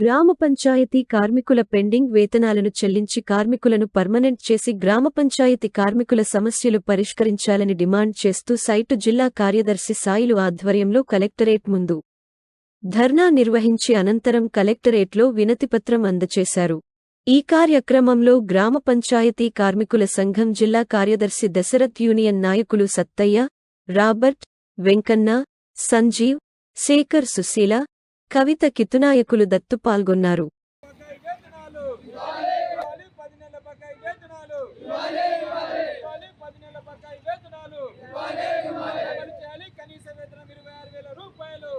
గ్రామ పంచాయతీ కార్మికుల పెండింగ్ వేతనాలను చెల్లించి కార్మికులను పర్మనెంట్ చేసి గ్రామ పంచాయతీ కార్మికుల సమస్యలు పరిష్కరించాలని డిమాండ్ చేస్తూ సైటు జిల్లా కార్యదర్శి సాయిలు ఆధ్వర్యంలో కలెక్టరేట్ ముందు ధర్నా నిర్వహించి అనంతరం కలెక్టరేట్లో వినతిపత్రం అందచేశారు. ఈ కార్యక్రమంలో గ్రామ పంచాయతీ కార్మికుల సంఘం జిల్లా కార్యదర్శి దశరథ్ యూనియన్ నాయకులు సత్తయ్య రాబర్ట్ వెంకన్న సంజీవ్ శేఖర్ సుశీల కవిత కితునాయకులు దత్తు పాల్గొన్నారు. బకాయి వేతనాలు ఇవ్వాలి పది నెలల బకాయి వేతనాలు ఇవ్వాలి పది నెలల బకాయి వేతనాలు అమలు చేయాలి కనీస వేతనం ఇరవై ఆరు వేల రూపాయలు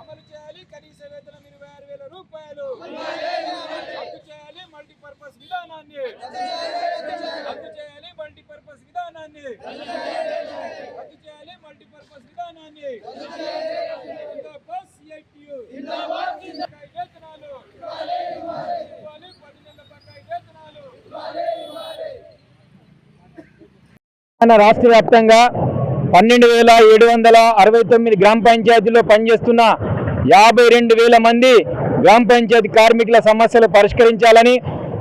అమలు చేయాలి కనీస వేతనం ఇరవై ఆరు వేల రూపాయలు రద్దు చేయాలి మల్టీపర్పస్ విధానాన్ని రద్దు చేయాలి మల్టీపర్పస్ విధానాన్ని రద్దు చేయాలి మల్టీపర్పస్ విధానాన్ని జిందాబాద్ సిఐటియు బకాయి వేతనాలు ఇవ్వాలి పది నెలల బకాయి వేతనాలు తెలంగాణ రాష్ట్ర వ్యాప్తంగా పన్నెండు వేల ఏడు వందల అరవై తొమ్మిది గ్రామ పంచాయతీలో పనిచేస్తున్న యాభై రెండు వేల మంది గ్రామ పంచాయతీ కార్మికుల సమస్యలు పరిష్కరించాలని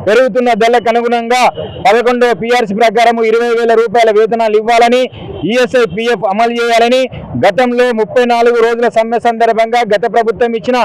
పెరుగుతున్న ధరలకు అనుగుణంగా పదకొండవ పిఆర్సీ ప్రకారం ఇరవై వేల రూపాయల వేతనాలు ఇవ్వాలని ఈఎస్ఐ పిఎఫ్ అమలు చేయాలని గతంలో ముప్పై నాలుగు రోజుల సమ్మె సందర్భంగా గత ప్రభుత్వం ఇచ్చిన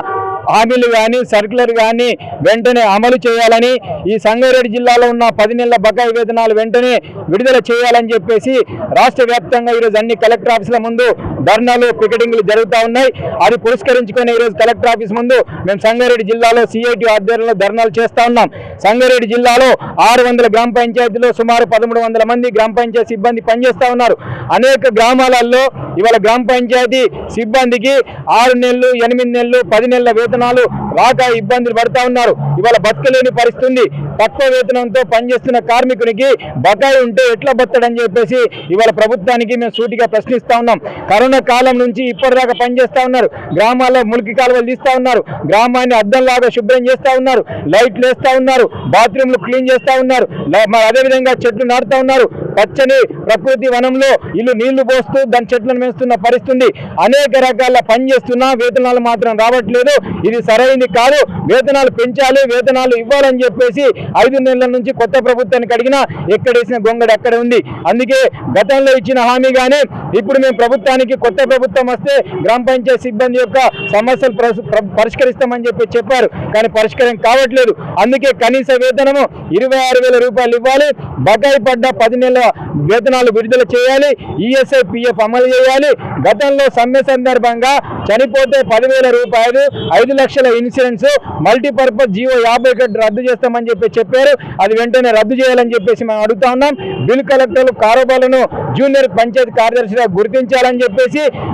హామీలు కానీ సర్క్యులర్ కానీ వెంటనే అమలు చేయాలని ఈ సంగారెడ్డి జిల్లాలో ఉన్న పది నెలల బకాయి వేతనాలు వెంటనే విడుదల చేయాలని చెప్పేసి రాష్ట్ర వ్యాప్తంగా ఈరోజు అన్ని కలెక్టర్ ఆఫీసుల ముందు ధర్నాలు పికెటింగ్లు జరుగుతూ ఉన్నాయి. అది పురస్కరించుకొని ఈరోజు కలెక్టర్ ఆఫీస్ ముందు మేము సంగారెడ్డి జిల్లాలో సిఐటి ఆధ్వర్యంలో ధర్నాలు చేస్తా ఉన్నాం. సంగారెడ్డి జిల్లాలో ఆరు వందల గ్రామ పంచాయతీలో సుమారు పదమూడు వందల మంది గ్రామ పంచాయతీ సిబ్బంది పనిచేస్తూ ఉన్నారు. అనేక గ్రామాలలో ఇవాళ గ్రామ పంచాయతీ సిబ్బందికి ఆరు నెలలు ఎనిమిది నెలలు పది నెలల వేతనాలు రాక ఇబ్బందులు పడుతూ ఉన్నారు. ఇవాళ బతకలేని పరిస్థితి తక్కువ వేతనంతో పనిచేస్తున్న కార్మికునికి బకాయి ఉంటే ఎట్లా బతడని చెప్పేసి ఇవాళ ప్రభుత్వానికి మేము సూటిగా ప్రశ్నిస్తా ఉన్నాం. కరోనా కాలం నుంచి ఇప్పటిదాకా పనిచేస్తా ఉన్నారు. గ్రామాల్లో మురికి కాలువలు తీస్తా ఉన్నారు. గ్రామాన్ని అద్దంలాగా శుభ్రం చేస్తా ఉన్నారు. లైట్లు వేస్తా ఉన్నారు. బాత్రూమ్లు క్లీన్ చేస్తా ఉన్నారు. అదేవిధంగా చెట్లు నాటుతా ఉన్నారు. పచ్చని ప్రకృతి వనంలో ఇల్లు నీళ్ళు పోస్తూ దాని చెట్లను పెంచుతున్న పరిస్థితి అనేక రకాల పని చేస్తున్నా వేతనాలు మాత్రం రావట్లేదు. ఇది సరైనది కాదు. వేతనాలు పెంచాలి వేతనాలు ఇవ్వాలని చెప్పేసి ఐదు నెలల నుంచి కొత్త ప్రభుత్వానికి అడిగినా ఎక్కడేసిన గొంగడు అక్కడ ఉంది. అందుకే గతంలో ఇచ్చిన హామీ కానీ ఇప్పుడు మేము ప్రభుత్వానికి కొత్త ప్రభుత్వం వస్తే గ్రామ పంచాయతీ సిబ్బంది యొక్క సమస్యలు ప్రస్- పరిష్కరిస్తామని చెప్పి చెప్పారు. కానీ పరిష్కారం కావట్లేదు. అందుకే కనీస వేతనము ఇరవై ఆరు వేల రూపాయలు ఇవ్వాలి. బకాయి పడ్డ పది నెలల వేతనాలు విడుదల చేయాలి. ఈఎస్ఐ పిఎఫ్ అమలు చేయాలి. గతంలో సమ్మె సందర్భంగా చనిపోతే పదివేల రూపాయలు ఐదు లక్షల ఇన్సూరెన్స్ మల్టీపర్పస్ జియో యాభై ఒకటి రద్దు చేస్తామని చెప్పి చెప్పారు. అది వెంటనే రద్దు చేయాలని చెప్పేసి మేము అడుగుతా ఉన్నాం. బిల్ కలెక్టర్లు కారోబార్లను జూనియర్ పంచాయతీ కార్యదర్శిగా గుర్తించాలని చెప్పేసి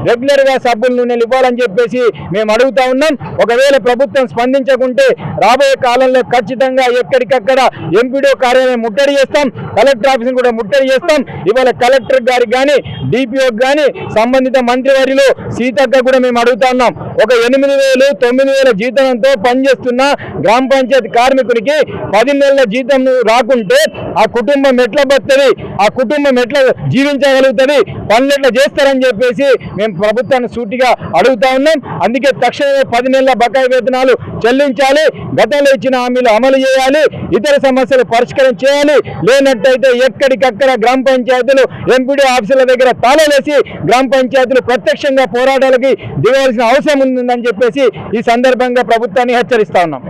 రెగ్యులర్గా సబ్బుల నూనెలు ఇవ్వాలని చెప్పేసి మేము అడుగుతా ఉన్నాం. ఒకవేళ ప్రభుత్వం స్పందించకుంటే రాబోయే కాలంలో ఖచ్చితంగా ఎక్కడికక్కడ ఎంపీడో కార్యాలయం ముట్టడి చేస్తాం. కలెక్టర్ ఆఫీస్ కూడా ముట్టడి చేస్తాం. ఇవాళ కలెక్టర్ గారికి కానీ డిపిఓకి కానీ సంబంధిత మంత్రివర్యులు సీతక్క కూడా మేము అడుగుతా ఉన్నాం. ఒక ఎనిమిది వేలు తొమ్మిది వేల జీతంతో పనిచేస్తున్న గ్రామ పంచాయతీ కార్మికుడికి పది నెలల జీతం రాకుంటే ఆ కుటుంబం ఎట్లా బతుంది ఆ కుటుంబం ఎట్లా జీవించగలుగుతుంది? పనులు ఎట్లా చేస్తారని చెప్పేసి మేము ప్రభుత్వాన్ని సూటిగా అడుగుతా ఉన్నాం. అందుకే తక్షణమే పది నెలల బకాయి వేతనాలు చెల్లించాలి. గతంలో ఇచ్చిన హామీలు అమలు చేయాలి. ఇతర సమస్యలు పరిష్కారం చేయాలి. లేనట్టయితే ఎక్కడికక్కడ గ్రామ పంచాయతీలు ఎంపీడీ ఆఫీసుల దగ్గర తాళలేసి గ్రామ పంచాయతీలు ప్రత్యక్షంగా పోరాటాలకి దిగవలసిన అవసరం ఉందని చెప్పేసి ఈ సందర్భంగా ప్రభుత్వాన్ని హెచ్చరిస్తా ఉన్నాం.